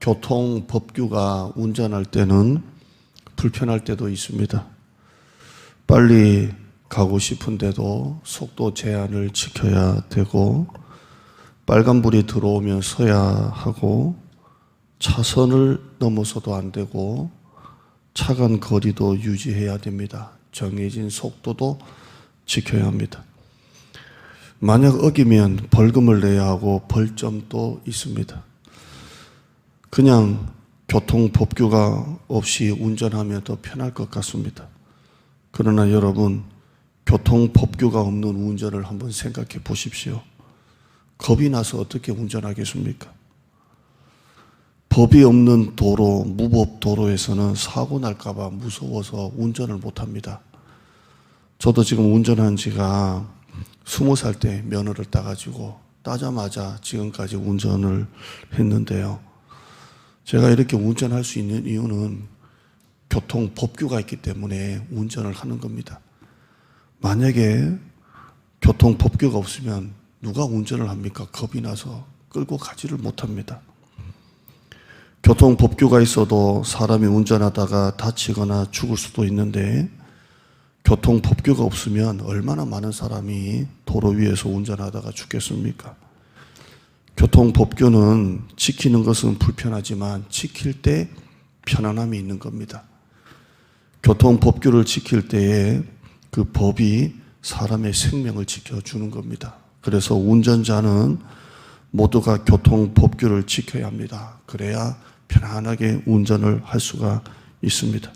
교통 법규가 운전할 때는 불편할 때도 있습니다. 빨리 가고 싶은데도 속도 제한을 지켜야 되고 빨간불이 들어오면 서야 하고 차선을 넘어서도 안 되고 차간 거리도 유지해야 됩니다. 정해진 속도도 지켜야 합니다. 만약 어기면 벌금을 내야 하고 벌점도 있습니다. 그냥 교통 법규가 없이 운전하면 더 편할 것 같습니다. 그러나 여러분, 교통 법규가 없는 운전을 한번 생각해 보십시오. 겁이 나서 어떻게 운전하겠습니까? 법이 없는 도로, 무법 도로에서는 사고 날까봐 무서워서 운전을 못 합니다. 저도 지금 운전한 지가 스무 살 때 면허를 따가지고 따자마자 지금까지 운전을 했는데요. 제가 이렇게 운전할 수 있는 이유는 교통 법규가 있기 때문에 운전을 하는 겁니다. 만약에 교통 법규가 없으면 누가 운전을 합니까? 겁이 나서 끌고 가지를 못합니다. 교통 법규가 있어도 사람이 운전하다가 다치거나 죽을 수도 있는데 교통 법규가 없으면 얼마나 많은 사람이 도로 위에서 운전하다가 죽겠습니까? 교통 법규는 지키는 것은 불편하지만 지킬 때 편안함이 있는 겁니다. 교통 법규를 지킬 때에 그 법이 사람의 생명을 지켜주는 겁니다. 그래서 운전자는 모두가 교통 법규를 지켜야 합니다. 그래야 편안하게 운전을 할 수가 있습니다.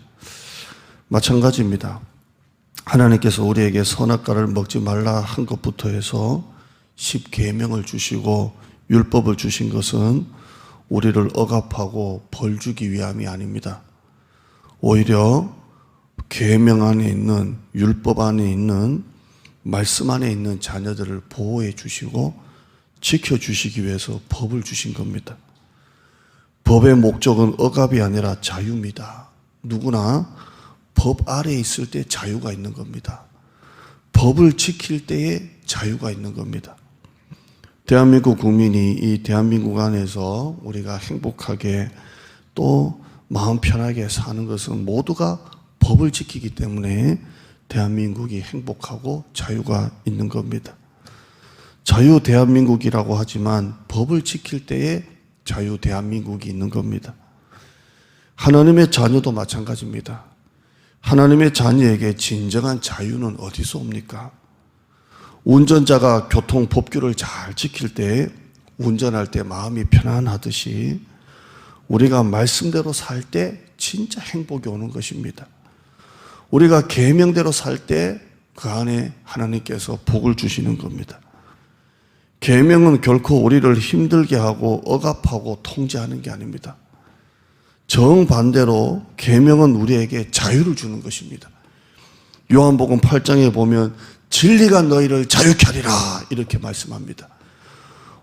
마찬가지입니다. 하나님께서 우리에게 선악과를 먹지 말라 한 것부터 해서 십계명을 주시고 율법을 주신 것은 우리를 억압하고 벌 주기 위함이 아닙니다. 오히려 계명 안에 있는 율법 안에 있는 말씀 안에 있는 자녀들을 보호해 주시고 지켜 주시기 위해서 법을 주신 겁니다. 법의 목적은 억압이 아니라 자유입니다. 누구나 법 아래에 있을 때 자유가 있는 겁니다. 법을 지킬 때에 자유가 있는 겁니다. 대한민국 국민이 이 대한민국 안에서 우리가 행복하게 또 마음 편하게 사는 것은 모두가 법을 지키기 때문에 대한민국이 행복하고 자유가 있는 겁니다. 자유 대한민국이라고 하지만 법을 지킬 때에 자유 대한민국이 있는 겁니다. 하나님의 자녀도 마찬가지입니다. 하나님의 자녀에게 진정한 자유는 어디서 옵니까? 운전자가 교통 법규를 잘 지킬 때 운전할 때 마음이 편안하듯이 우리가 말씀대로 살 때 진짜 행복이 오는 것입니다. 우리가 계명대로 살 때 그 안에 하나님께서 복을 주시는 겁니다. 계명은 결코 우리를 힘들게 하고 억압하고 통제하는 게 아닙니다. 정반대로 계명은 우리에게 자유를 주는 것입니다. 요한복음 8장에 보면 진리가 너희를 자유케 하리라 이렇게 말씀합니다.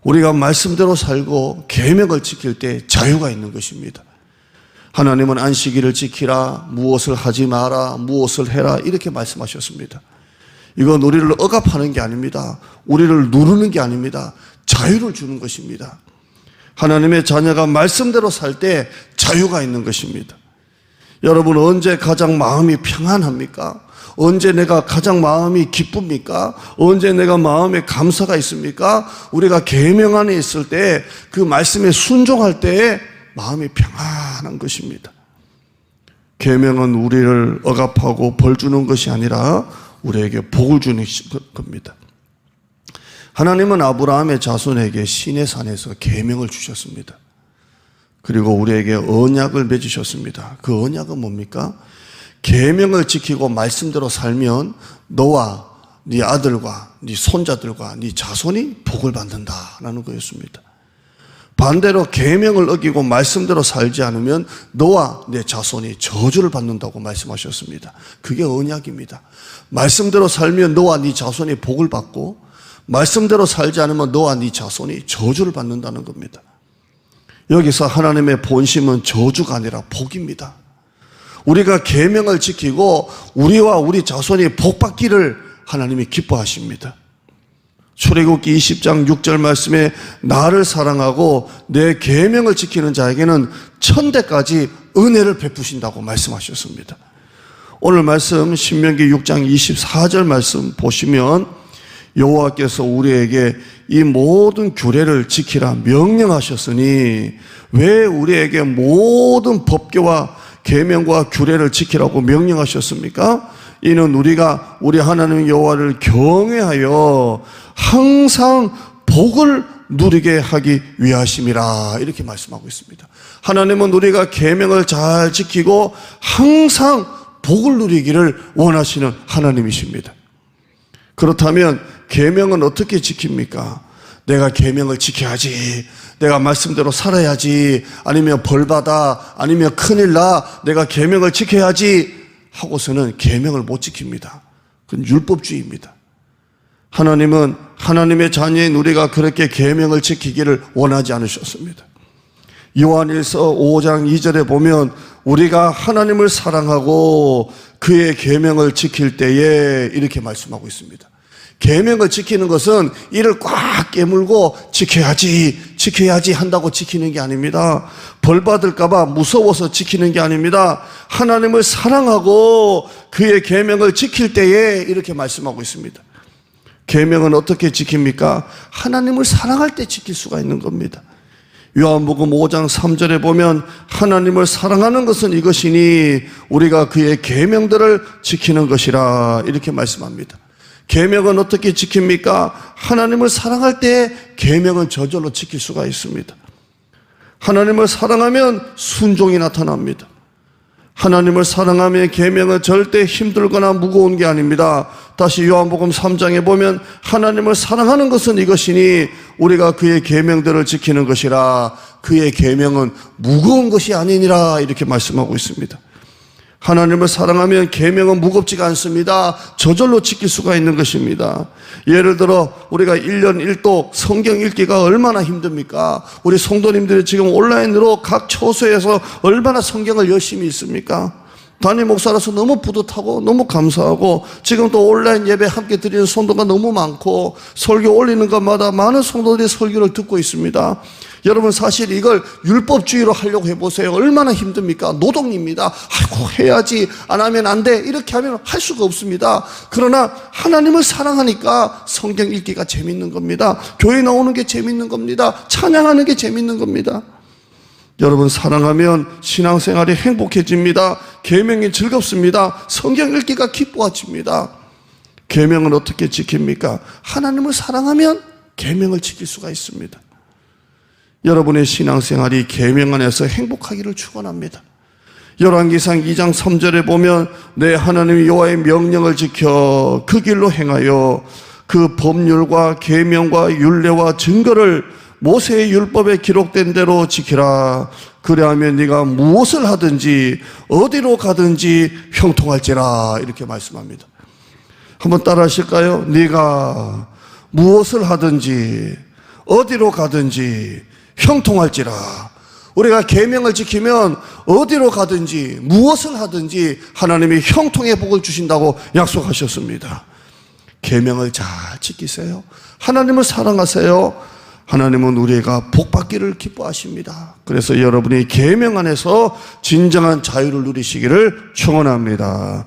우리가 말씀대로 살고 계명을 지킬 때 자유가 있는 것입니다. 하나님은 안식일을 지키라 무엇을 하지 마라 무엇을 해라 이렇게 말씀하셨습니다. 이건 우리를 억압하는 게 아닙니다. 우리를 누르는 게 아닙니다. 자유를 주는 것입니다. 하나님의 자녀가 말씀대로 살 때 자유가 있는 것입니다. 여러분 언제 가장 마음이 평안합니까? 언제 내가 가장 마음이 기쁩니까? 언제 내가 마음에 감사가 있습니까? 우리가 계명 안에 있을 때 그 말씀에 순종할 때에 마음이 평안한 것입니다. 계명은 우리를 억압하고 벌 주는 것이 아니라 우리에게 복을 주는 겁니다. 하나님은 아브라함의 자손에게 신의 산에서 계명을 주셨습니다. 그리고 우리에게 언약을 맺으셨습니다. 그 언약은 뭡니까? 계명을 지키고 말씀대로 살면 너와 네 아들과 네 손자들과 네 자손이 복을 받는다라는 거였습니다. 반대로 계명을 어기고 말씀대로 살지 않으면 너와 내 자손이 저주를 받는다고 말씀하셨습니다. 그게 언약입니다. 말씀대로 살면 너와 네 자손이 복을 받고 말씀대로 살지 않으면 너와 네 자손이 저주를 받는다는 겁니다. 여기서 하나님의 본심은 저주가 아니라 복입니다. 우리가 계명을 지키고 우리와 우리 자손이 복 받기를 하나님이 기뻐하십니다. 출애굽기 20장 6절 말씀에 나를 사랑하고 내 계명을 지키는 자에게는 천대까지 은혜를 베푸신다고 말씀하셨습니다. 오늘 말씀 신명기 6장 24절 말씀 보시면 여호와께서 우리에게 이 모든 규례를 지키라 명령하셨으니 왜 우리에게 모든 법규와 계명과 규례를 지키라고 명령하셨습니까? 이는 우리가 우리 하나님 여호와를 경외하여 항상 복을 누리게 하기 위하심이라 이렇게 말씀하고 있습니다. 하나님은 우리가 계명을 잘 지키고 항상 복을 누리기를 원하시는 하나님이십니다. 그렇다면 계명은 어떻게 지킵니까? 내가 계명을 지켜야지. 내가 말씀대로 살아야지. 아니면 벌 받아. 아니면 큰일 나. 내가 계명을 지켜야지. 하고서는 계명을 못 지킵니다. 그건 율법주의입니다. 하나님은 하나님의 자녀인 우리가 그렇게 계명을 지키기를 원하지 않으셨습니다. 요한일서 5장 2절에 보면 우리가 하나님을 사랑하고 그의 계명을 지킬 때에 이렇게 말씀하고 있습니다. 계명을 지키는 것은 이를 꽉 깨물고 지켜야지, 지켜야지 한다고 지키는 게 아닙니다. 벌 받을까 봐 무서워서 지키는 게 아닙니다. 하나님을 사랑하고 그의 계명을 지킬 때에 이렇게 말씀하고 있습니다. 계명은 어떻게 지킵니까? 하나님을 사랑할 때 지킬 수가 있는 겁니다. 요한복음 5장 3절에 보면 하나님을 사랑하는 것은 이것이니 우리가 그의 계명들을 지키는 것이라 이렇게 말씀합니다. 계명은 어떻게 지킵니까? 하나님을 사랑할 때 계명은 저절로 지킬 수가 있습니다. 하나님을 사랑하면 순종이 나타납니다. 하나님을 사랑하며 계명은 절대 힘들거나 무거운 게 아닙니다. 다시 요한복음 3장에 보면 하나님을 사랑하는 것은 이것이니 우리가 그의 계명들을 지키는 것이라 그의 계명은 무거운 것이 아니니라 이렇게 말씀하고 있습니다. 하나님을 사랑하면 계명은 무겁지가 않습니다. 저절로 지킬 수가 있는 것입니다. 예를 들어 우리가 1년 1독 성경 읽기가 얼마나 힘듭니까? 우리 성도님들이 지금 온라인으로 각 처소에서 얼마나 성경을 열심히 읽습니까? 담임 목사라서 너무 뿌듯하고 너무 감사하고 지금 또 온라인 예배 함께 드리는 성도가 너무 많고 설교 올리는 것마다 많은 성도들이 설교를 듣고 있습니다. 여러분 사실 이걸 율법주의로 하려고 해보세요. 얼마나 힘듭니까? 노동입니다. 아이고 해야지 안 하면 안 돼. 이렇게 하면 할 수가 없습니다. 그러나 하나님을 사랑하니까 성경 읽기가 재밌는 겁니다. 교회 나오는 게 재밌는 겁니다. 찬양하는 게 재밌는 겁니다. 여러분 사랑하면 신앙생활이 행복해집니다. 계명이 즐겁습니다. 성경 읽기가 기뻐집니다. 계명은 어떻게 지킵니까? 하나님을 사랑하면 계명을 지킬 수가 있습니다. 여러분의 신앙생활이 계명 안에서 행복하기를 축원합니다. 열왕기상 2장 3절에 보면 내 하나님 여호와의 명령을 지켜 그 길로 행하여 그 법률과 계명과 율례와 증거를 모세의 율법에 기록된 대로 지키라. 그래하면 네가 무엇을 하든지 어디로 가든지 형통할지라 이렇게 말씀합니다. 한번 따라하실까요? 네가 무엇을 하든지 어디로 가든지 형통할지라. 우리가 계명을 지키면 어디로 가든지 무엇을 하든지 하나님이 형통의 복을 주신다고 약속하셨습니다. 계명을 잘 지키세요. 하나님을 사랑하세요. 하나님은 우리가 복 받기를 기뻐하십니다. 그래서 여러분이 계명 안에서 진정한 자유를 누리시기를 축원합니다.